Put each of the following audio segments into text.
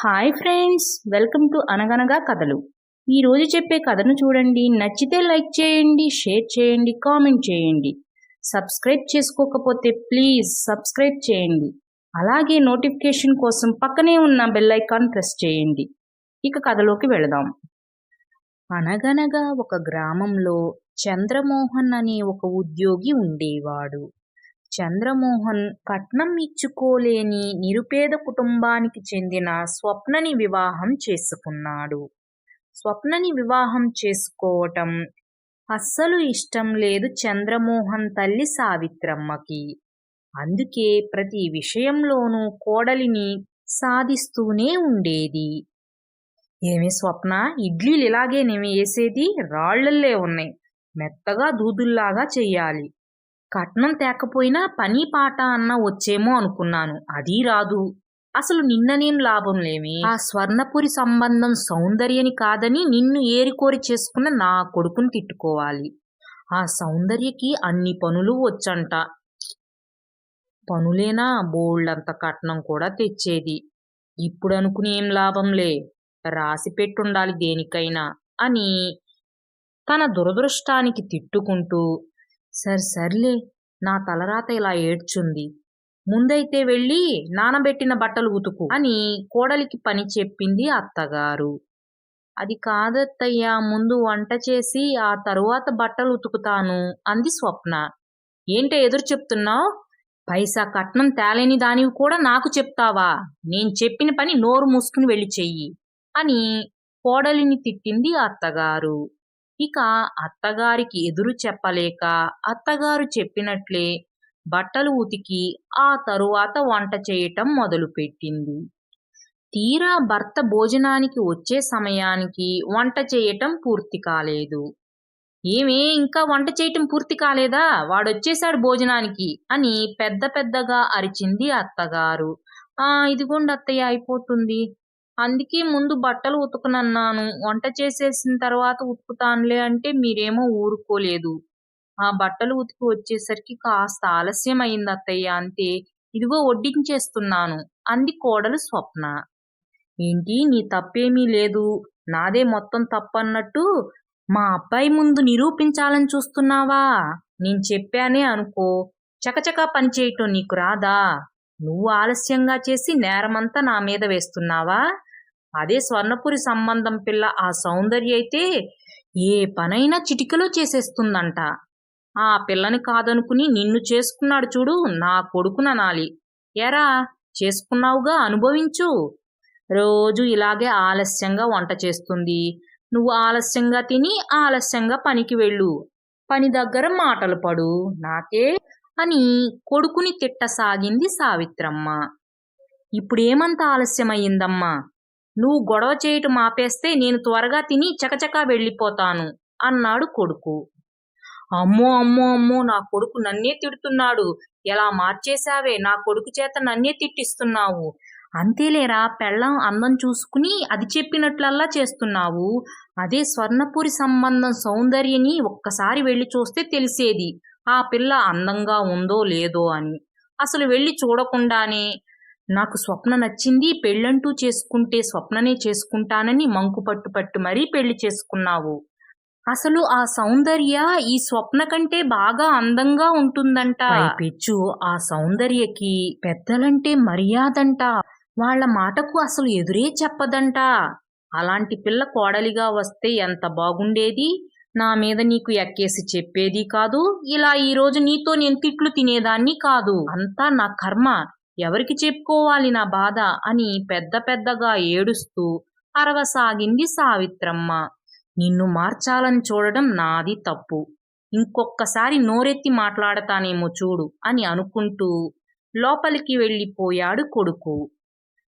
Hi friends welcome to అనగనగా కథలు ఈరోజు చెప్పే కథను చూడండి. నచ్చితే లైక్ చేయండి షేర్ చేయండి కామెంట్ చేయండి. సబ్స్క్రైబ్ చేసుకోకపోతే ప్లీజ్ సబ్స్క్రైబ్ చేయండి. అలాగే నోటిఫికేషన్ కోసం పక్కనే ఉన్న బెల్ ఐకాన్ ప్రెస్ చేయండి. ఇక కథలోకి వెళదాం. అనగనగా ఒక గ్రామంలో చంద్రమోహన్ అనే ఒక ఉద్యోగి ఉండేవాడు. చంద్రమోహన్ కట్నం ఇచ్చుకోలేని నిరుపేద కుటుంబానికి చెందిన స్వప్నని వివాహం చేసుకున్నాడు. స్వప్నని వివాహం చేసుకోవటం అస్సలు ఇష్టం లేదు చంద్రమోహన్ తల్లి సావిత్రమ్మకి. అందుకే ప్రతి విషయంలోనూ కోడలిని సాధిస్తూనే ఉండేది. ఏమి స్వప్న? ఇడ్లీలు ఇలాగే నేమి వేసేది? రాళ్ళల్లే ఉన్నాయి. మెత్తగా దూదుల్లాగా చెయ్యాలి కట్నం తేకపోయినా పని పాట అన్న వచ్చేమో అనుకున్నాను. అది రాదు. అసలు నిన్ననేం లాభం లేమి? ఆ స్వర్ణపురి సంబంధం సౌందర్యని కాదని నిన్ను ఏరికోరి చేసుకున్న నా కొడుకుని తిట్టుకోవాలి. ఆ సౌందర్యకి అన్ని పనులు వచ్చంట. పనులేనా? బోల్డంత కట్నం కూడా తెచ్చేది. ఇప్పుడు అనుకునేం ఏం లాభంలే రాసి పెట్టుండాలి దేనికైనా అని తన దురదృష్టానికి తిట్టుకుంటూ సర్ సర్లే నా తలరాత ఇలా ఏడ్చుంది. ముందైతే వెళ్ళి నానబెట్టిన బట్టలు ఉతుకు అని కోడలికి పని చెప్పింది అత్తగారు. అది కాదత్తయ్యా ముందు వంట చేసి ఆ తరువాత బట్టలు ఉతుకుతాను అంది స్వప్న. ఏంటో ఎదురు చెప్తున్నావు? పైసా కట్నం తేలేని దానివి కూడా నాకు చెప్తావా? నేను చెప్పిన పని నోరు మూసుకుని వెళ్ళి చెయ్యి అని కోడలిని తిట్టింది అత్తగారు. ఇక అత్తగారికి ఎదురు చెప్పలేక అత్తగారు చెప్పినట్లే బట్టలు ఉతికి ఆ తరువాత వంట చేయటం మొదలుపెట్టింది. తీరా భర్త భోజనానికి వచ్చే సమయానికి వంట చేయటం పూర్తి కాలేదు. ఏమే ఇంకా వంట చేయటం పూర్తి కాలేదా? వాడొచ్చేశాడు భోజనానికి అని పెద్ద పెద్దగా అరిచింది అత్తగారు. ఆ ఇదిగోండి అత్తయ్య అయిపోతుంది. అందుకే ముందు బట్టలు ఉతకనన్నాను. వంట చేసేసిన తర్వాత ఉతుకుతానులే అంటే మీరేమో ఊరుకోలేదు. ఆ బట్టలు ఉతికి వచ్చేసరికి కాస్త ఆలస్యం అయింది అత్తయ్య అంతే. ఇదిగో వడ్డించేస్తున్నాను. అంది కోడలు స్వప్న. ఏంటి నీ తప్పేమీ లేదు. నాదే మొత్తం తప్పన్నట్టు మా అబ్బాయి ముందు నిరూపించాలని చూస్తున్నావా? నేను చెప్పానే అనుకో. చకచకా పనిచేయటం నీకు రాదా? నువ్వు ఆలస్యంగా చేసి నేరమంతా నా మీద వేస్తున్నావా? అదే స్వర్ణపురి సంబంధం పిల్ల ఆ సౌందర్య అయితే ఏ పనైనా చిటికలో చేసేస్తుందంట. ఆ పిల్లని కాదనుకుని నిన్ను చేసుకున్నాడు చూడు నా కొడుకుననాలి ఎరా చేసుకున్నావుగా అనుభవించు. రోజు ఇలాగే ఆలస్యంగా వంట చేస్తుంది. నువ్వు ఆలస్యంగా తిని ఆలస్యంగా పనికి వెళ్ళు. పని దగ్గర మాటలు పడు. నాకే అని కొడుకుని తిట్టసాగింది సావిత్రమ్మ. ఇప్పుడేమంత ఆలస్యమయ్యిందమ్మా? నువ్వు గొడవ చేయటం ఆపేస్తే నేను త్వరగా తిని చకచకా వెళ్ళిపోతాను అన్నాడు కొడుకు. అమ్మో అమ్మో అమ్మో నా కొడుకు నన్నే తిడుతున్నాడు. ఎలా మార్చేశావే? నా కొడుకు చేత నన్నే తిట్టిస్తున్నావు. అంతేలేరా పెళ్ళం అందం చూసుకుని అది చెప్పినట్లల్లా చేస్తున్నావు. అదే స్వర్ణపురి సంబంధం సౌందర్యని ఒక్కసారి వెళ్ళి చూస్తే తెలిసేది. ఆ పిల్ల అందంగా ఉందో లేదో అని. అసలు వెళ్ళి చూడకుండానే నాకు స్వప్న నచ్చింది పెళ్ళంటూ చేసుకుంటే స్వప్ననే చేసుకుంటానని మంకు పట్టు పట్టు మరీ పెళ్ళి చేసుకున్నావు. అసలు ఆ సౌందర్య ఈ స్వప్న కంటే బాగా అందంగా ఉంటుందంట. పిచ్చు ఆ సౌందర్యకి పెద్దలంటే మర్యాదంట. వాళ్ళ మాటకు అసలు ఎదురే చెప్పదంట. అలాంటి పిల్ల కోడలిగా వస్తే ఎంత బాగుండేది? నా మీద నీకు ఎక్కేసి చెప్పేది కాదు. ఇలా ఈ రోజు నీతో నేను తిట్లు తినేదాన్ని కాదు. అంతా నా కర్మ. ఎవరికి చెప్పుకోవాలి నా బాధ అని పెద్ద పెద్దగా ఏడుస్తూ అరవసాగింది సావిత్రమ్మ. నిన్ను మార్చాలని చూడడం నాది తప్పు. ఇంకొక్కసారి నోరెత్తి మాట్లాడతానేమో చూడు అని అనుకుంటూ లోపలికి వెళ్ళిపోయాడు కొడుకు.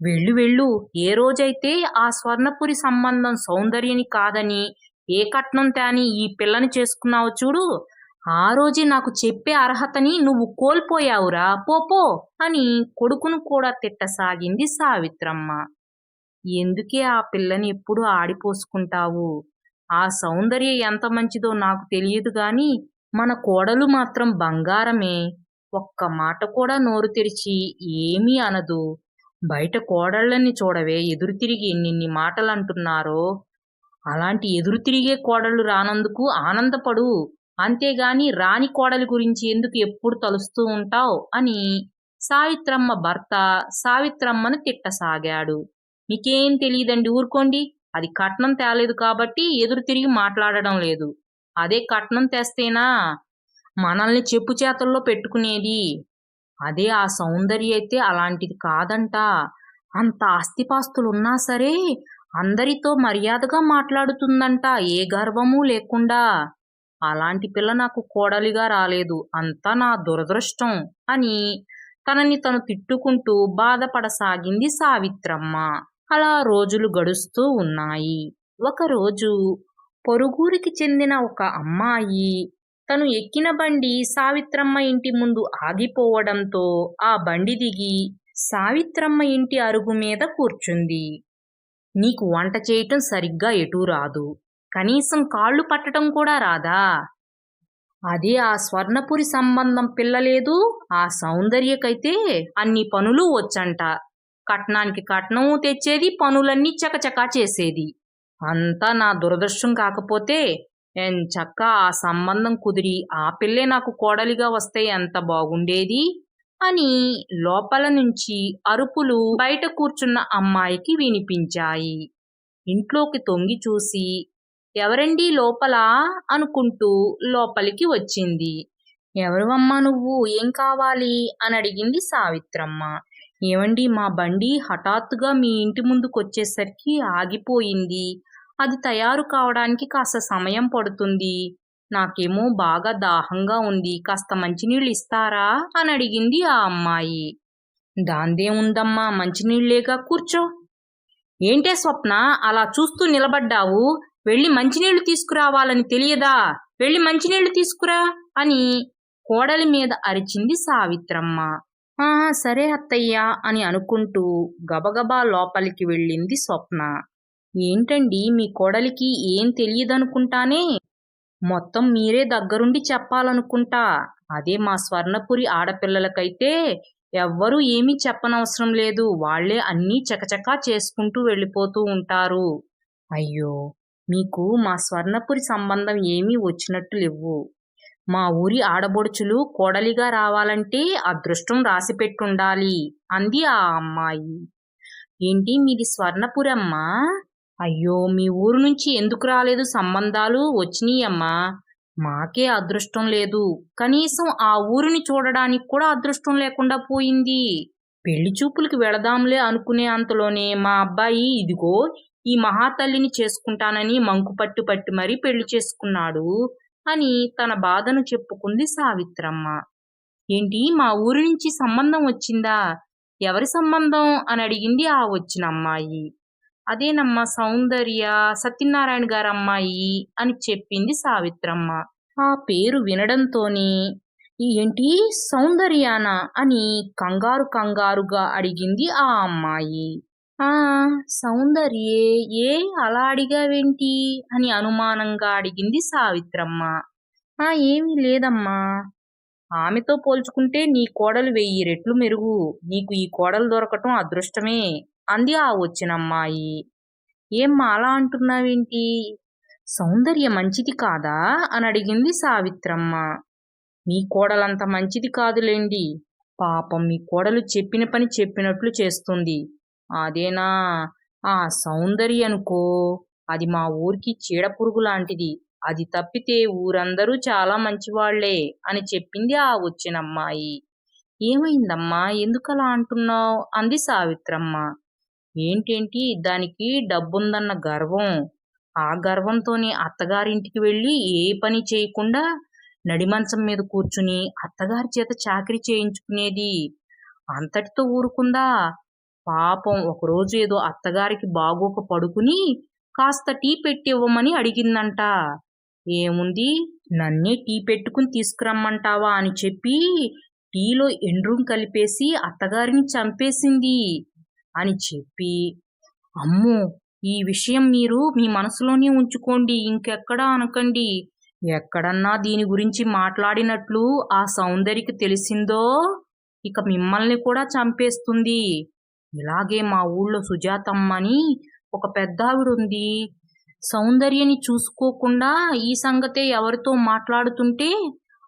వెళ్ళు వెళ్ళు ఏ రోజైతే ఆ స్వర్ణపురి సంబంధం సౌందర్యని కాదని ఏ కట్నం తాని ఈ పిల్లని చేసుకున్నావు చూడు ఆ రోజే నాకు చెప్పే అర్హతని నువ్వు కోల్పోయావురా. పోపో అని కొడుకును కూడా తిట్టసాగింది సావిత్రమ్మ. ఎందుకే ఆ పిల్లని ఎప్పుడు ఆడిపోసుకుంటావు? ఆ సౌందర్య ఎంత మంచిదో నాకు తెలియదు గాని మన కోడలు మాత్రం బంగారమే. ఒక్క మాట కూడా నోరు తెరిచి ఏమీ అనదు. బయట కోడళ్ళని చూడవే ఎదురు తిరిగి ఎన్నిన్ని మాటలు అంటున్నారో అలాంటి ఎదురు తిరిగే కోడళ్ళు రానందుకు ఆనందపడు. అంతేగాని రాణి కోడలి గురించి ఎందుకు ఎప్పుడు తలుస్తూ ఉంటావు? అని సావిత్రమ్మ భర్త సావిత్రమ్మను తిట్టసాగాడు. మీకేం తెలియదండి ఊరుకోండి. అది కట్నం తేలేదు కాబట్టి ఎదురు తిరిగి మాట్లాడడం లేదు. అదే కట్నం తెస్తేనా? మనల్ని చెప్పు చేతల్లో పెట్టుకునేది. అదే ఆ సౌందర్య అయితే అలాంటిది కాదంట. అంత ఆస్తిపాస్తులున్నా సరే అందరితో మర్యాదగా మాట్లాడుతుందంట. ఏ గర్వము లేకుండా. అలాంటి పిల్ల నాకు కోడలిగా రాలేదు. అంతా నా దురదృష్టం అని తనని తను తిట్టుకుంటూ బాధపడసాగింది సావిత్రమ్మ. అలా రోజులు గడుస్తూ ఉన్నాయి. ఒకరోజు పొరుగురికి చెందిన ఒక అమ్మాయి తను ఎక్కిన బండి సావిత్రమ్మ ఇంటి ముందు ఆగిపోవడంతో ఆ బండి దిగి సావిత్రమ్మ ఇంటి అరుగు మీద కూర్చుంది. నీకు వంట చేయటం సరిగ్గా ఎటూ రాదు. కనీసం కాళ్ళు పట్టడం కూడా రాదా? అదే ఆ స్వర్ణపురి సంబంధం పిల్లలేదు ఆ సౌందర్యకైతే అన్ని పనులు వచ్చంట. కట్నానికి కట్నం తెచ్చేది పనులన్నీ చకచకా చేసేది. అంతా నా దురదృష్టం కాకపోతే ఎంచక్క ఆ సంబంధం కుదిరి ఆ పిల్లే నాకు కోడలిగా వస్తే ఎంత బాగుండేది? అని లోపల నుంచి అరుపులు బయట కూర్చున్న అమ్మాయికి వినిపించాయి. ఇంట్లోకి తొంగి చూసి ఎవరండి లోపల అనుకుంటూ లోపలికి వచ్చింది. ఎవరు అమ్మా నువ్వు? ఏం కావాలి? అని అడిగింది సావిత్రమ్మ. ఏమండి మా బండి హఠాత్తుగా మీ ఇంటి ముందుకొచ్చేసరికి ఆగిపోయింది. అది తయారు కావడానికి కాస్త సమయం పడుతుంది. నాకేమో బాగా దాహంగా ఉంది. కాస్త మంచినీళ్ళు ఇస్తారా? అని అడిగింది ఆ అమ్మాయి. దాందేముందమ్మా? మంచినీళ్ళేగా కూర్చో. ఏంటే స్వప్న? అలా చూస్తూ నిలబడ్డావు? వెళ్ళి మంచినీళ్ళు తీసుకురావాలని తెలియదా? వెళ్ళి మంచినీళ్ళు తీసుకురా అని కోడలి మీద అరిచింది సావిత్రమ్మ. ఆహా సరే అత్తయ్య అని అనుకుంటూ గబగబా లోపలికి వెళ్ళింది స్వప్న. ఏంటండి మీ కోడలికి ఏం తెలియదనుకుంటానే? మొత్తం మీరే దగ్గరుండి చెప్పాలనుకుంటా. అదే మా స్వర్ణపురి ఆడపిల్లలకైతే ఎవ్వరూ ఏమీ చెప్పనవసరం లేదు. వాళ్ళే అన్నీ చకచకా చేసుకుంటూ వెళ్ళిపోతూ ఉంటారు. అయ్యో మీకు మా స్వర్ణపురి సంబంధం ఏమీ వచ్చినట్టు లేవు. మా ఊరి ఆడబొడుచులు కోడలిగా రావాలంటే అదృష్టం రాసిపెట్టుండాలి అంది ఆ అమ్మాయి. ఏంటి మీది స్వర్ణపురమ్మా? అయ్యో మీ ఊరు నుంచి ఎందుకు రాలేదు సంబంధాలు? వచ్చినాయమ్మా. మాకే అదృష్టం లేదు. కనీసం ఆ ఊరిని చూడడానికి కూడా అదృష్టం లేకుండా పోయింది. పెళ్ళి చూపులకి వెళదాంలే అనుకునే అంతలోనే మా అబ్బాయి ఇదిగో ఈ మహాతల్లిని చేసుకుంటానని మంకు పట్టు పట్టి మరీ పెళ్ళి చేసుకున్నాడు అని తన బాధను చెప్పుకుంది సావిత్రమ్మ. ఏంటి మా ఊరి నుంచి సంబంధం వచ్చిందా? ఎవరి సంబంధం? అని అడిగింది ఆ వచ్చిన అమ్మాయి. అదేనమ్మా సౌందర్య సత్యనారాయణ గారు అమ్మాయి అని చెప్పింది సావిత్రమ్మ. ఆ పేరు వినడంతోనే ఏంటి సౌందర్యానా? అని కంగారు కంగారుగా అడిగింది ఆ అమ్మాయి. ఆ సౌందర్యే ఏ అలా అడిగావేంటి? అని అనుమానంగా అడిగింది సావిత్రమ్మ. ఆ ఏమీ లేదమ్మా. ఆమెతో పోల్చుకుంటే నీ కోడలు వెయ్యి రెట్లు మెరుగు. నీకు ఈ కోడలు దొరకటం అదృష్టమే అంది ఆ వచ్చిన అమ్మాయి. ఏమ్మా అలా అంటున్నావేంటి? సౌందర్య మంచిది కాదా? అని అడిగింది సావిత్రమ్మ. మీ కోడలంత మంచిది కాదులేండి. పాపం మీ కోడలు చెప్పిన పని చెప్పినట్లు చేస్తుంది. అదేనా? ఆ సౌందర్య అనుకో అది మా ఊరికి చీడపురుగు లాంటిది. అది తప్పితే ఊరందరూ చాలా మంచివాళ్ళే అని చెప్పింది ఆ వచ్చిన అమ్మాయి ఏమైందమ్మా? ఎందుకలా అంటున్నావు? అంది సావిత్రమ్మ. ఏంటేంటి? దానికి డబ్బుందన్న గర్వం. ఆ గర్వంతోనే అత్తగారింటికి వెళ్ళి ఏ పని చేయకుండా నడిమంచం మీద కూర్చుని అత్తగారి చేత చాకరీ చేయించుకునేది. అంతటితో ఊరుకుందా? పాపం ఒకరోజు ఏదో అత్తగారికి బాగోక పడుకుని కాస్త టీ పెట్టివ్వమని అడిగిందంట. ఏముంది? నన్నే టీ పెట్టుకుని తీసుకురమ్మంటావా అని చెప్పి టీలో ఎండ్రూం కలిపేసి అత్తగారిని చంపేసింది అని చెప్పి. అమ్మో! ఈ విషయం మీరు మీ మనసులోనే ఉంచుకోండి ఇంకెక్కడా అనకండి. ఎక్కడన్నా దీని గురించి మాట్లాడినట్లు ఆ సౌందర్యకి తెలిసిందో? ఇక మిమ్మల్ని కూడా చంపేస్తుంది. ఇలాగే మా ఊళ్ళో సుజాతమ్మ అని ఒక పెద్దావిడ ఉంది సౌందర్యని చూసుకోకుండా ఈ సంగతే ఎవరితో మాట్లాడుతుంటే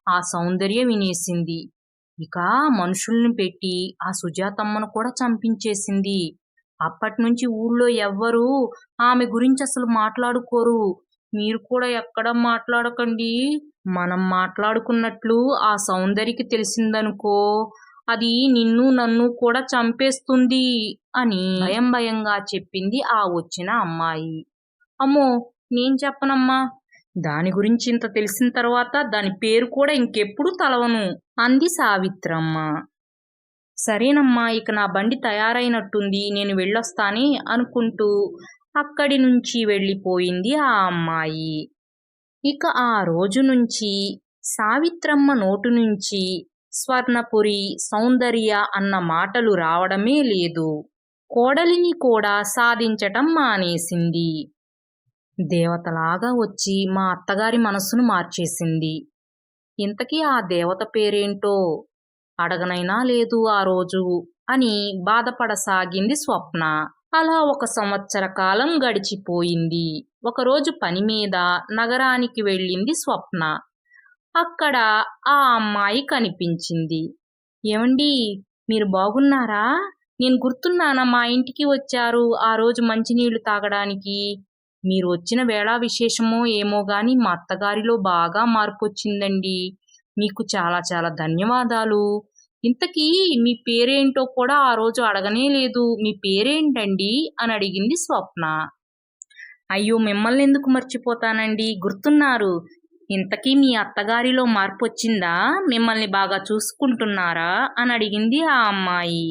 ఆ సౌందర్య వినేసింది. ఇక మనుషుల్ని పెట్టి ఆ సుజాతమ్మను కూడా చంపించేసింది. అప్పటి నుంచి ఊళ్ళో ఎవ్వరూ ఆమె గురించి అసలు మాట్లాడుకోరు. మీరు కూడా ఎక్కడ మాట్లాడకండి. మనం మాట్లాడుకున్నట్లు ఆ సౌందర్యకి తెలిసిందనుకో అది నిన్ను నన్ను కూడా చంపేస్తుంది అని భయం భయంగా చెప్పింది ఆ వచ్చిన అమ్మాయి. అమ్మో నేను చెప్పనమ్మా. దాని గురించి ఇంత తెలిసిన తర్వాత దాని పేరు కూడా ఇంకెప్పుడు తలవను అంది సావిత్రమ్మ. సరేనమ్మా ఇక నా బండి తయారైనట్టుంది నేను వెళ్ళొస్తానే అనుకుంటూ అక్కడి నుంచి వెళ్ళిపోయింది ఆ అమ్మాయి. ఇక ఆ రోజు నుంచి సావిత్రమ్మ నోటు నుంచి స్వర్ణపురి సౌందర్య అన్న మాటలు రావడమే లేదు. కోడలిని కూడా సాధించటం మానేసింది. దేవతలాగా వచ్చి మా అత్తగారి మనస్సును మార్చేసింది. ఇంతకీ ఆ దేవత పేరేంటో అడగనైనా లేదు ఆ రోజు అని బాధపడసాగింది స్వప్న. అలా ఒక సంవత్సర కాలం గడిచిపోయింది. ఒకరోజు పని మీద నగరానికి వెళ్ళింది స్వప్న. అక్కడ ఆ అమ్మాయి కనిపించింది. ఏమండి మీరు బాగున్నారా? నేను గుర్తున్నానా మా ఇంటికి వచ్చారు ఆ రోజు మంచినీళ్ళు తాగడానికి. మీరు వచ్చిన వేళ విశేషమో ఏమో గాని మా అత్తగారిలో బాగా మార్పు వచ్చిందండి మీకు చాలా చాలా ధన్యవాదాలు. ఇంతకీ మీ పేరేంటో కూడా ఆ రోజు అడగనే లేదు. మీ పేరేంటండి? అని అడిగింది స్వప్న. అయ్యో మిమ్మల్ని ఎందుకు మర్చిపోతానండి? గుర్తున్నారు. ఇంతకీ మీ అత్తగారిలో మార్పు వచ్చిందా మిమ్మల్ని బాగా చూసుకుంటున్నారా? అని అడిగింది ఆ అమ్మాయి.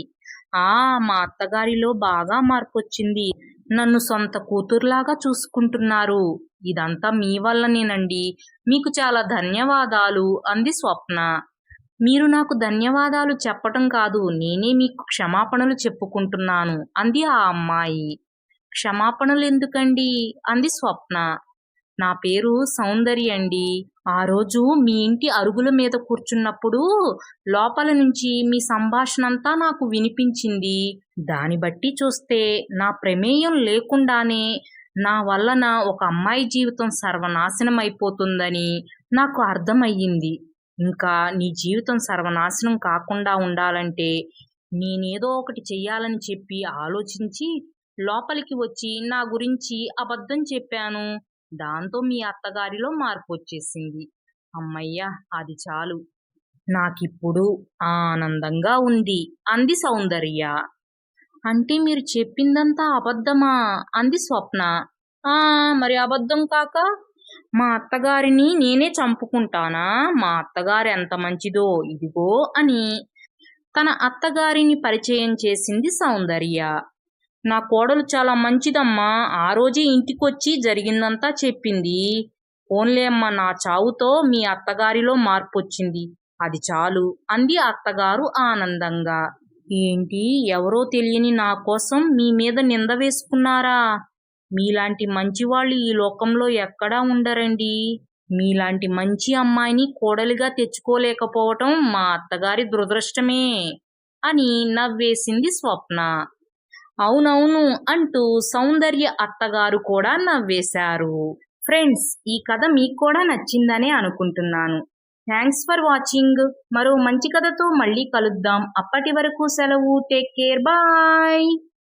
ఆ మా అత్తగారిలో బాగా మార్పు వచ్చింది నన్ను సొంత కూతురులాగా చూసుకుంటున్నారు. ఇదంతా మీ వల్లనేనండి. మీకు చాలా ధన్యవాదాలు అంది స్వప్న. మీరు నాకు ధన్యవాదాలు చెప్పటం కాదు నేనే మీకు క్షమాపణలు చెప్పుకుంటున్నాను అంది ఆ అమ్మాయి. క్షమాపణలు ఎందుకండి అంది స్వప్న. నా పేరు సౌందర్య అండి. ఆ రోజు మీ ఇంటి అరుగుల మీద కూర్చున్నప్పుడు లోపల నుంచి మీ సంభాషణ అంతా నాకు వినిపించింది. దాన్ని బట్టి చూస్తే నా ప్రమేయం లేకుండానే నా వలన ఒక అమ్మాయి జీవితం సర్వనాశనం అయిపోతుందని నాకు అర్థమయ్యింది. ఇంకా నీ జీవితం సర్వనాశనం కాకుండా ఉండాలంటే నేనేదో ఒకటి చెయ్యాలని చెప్పి ఆలోచించి లోపలికి వచ్చి నా గురించి అబద్ధం చెప్పాను. దాంతో మీ అత్తగారిలో మార్పు వచ్చేసింది అమ్మయ్య అది చాలు. నాకిప్పుడు ఆనందంగా ఉంది. అంది సౌందర్య. అంటే మీరు చెప్పిందంతా అబద్ధమా? అంది స్వప్న. ఆ మరి అబద్ధం కాక? మా అత్తగారిని నేనే చంపుకుంటానా? మా అత్తగారు ఎంత మంచిదో ఇదిగో అని తన అత్తగారిని పరిచయం చేసింది సౌందర్య. నా కోడలు చాలా మంచిదమ్మా. ఆ రోజే ఇంటికొచ్చి జరిగిందంతా చెప్పింది. ఓన్లే అమ్మా నా చావుతో మీ అత్తగారిలో మార్పు వచ్చింది అది చాలు అంది అత్తగారు ఆనందంగా. ఏంటి ఎవరో తెలియని నా కోసం మీ మీద నింద వేసుకున్నారా? మీలాంటి మంచివాళ్ళు ఈ లోకంలో ఎక్కడా ఉండరండి. మీలాంటి మంచి అమ్మాయిని కోడలిగా తెచ్చుకోలేకపోవటం మా అత్తగారి దురదృష్టమే అని నవ్వేసింది స్వప్న. అవునవును అంటూ సౌందర్య అత్తగారు కూడా నవ్వేశారు. ఫ్రెండ్స్ ఈ కథ మీకు కూడా నచ్చిందనే అనుకుంటున్నాను. Thanks for watching. మరో మంచి కథతో మళ్ళీ కలుద్దాం. అప్పటి వరకు సెలవు. Take care. బాయ్.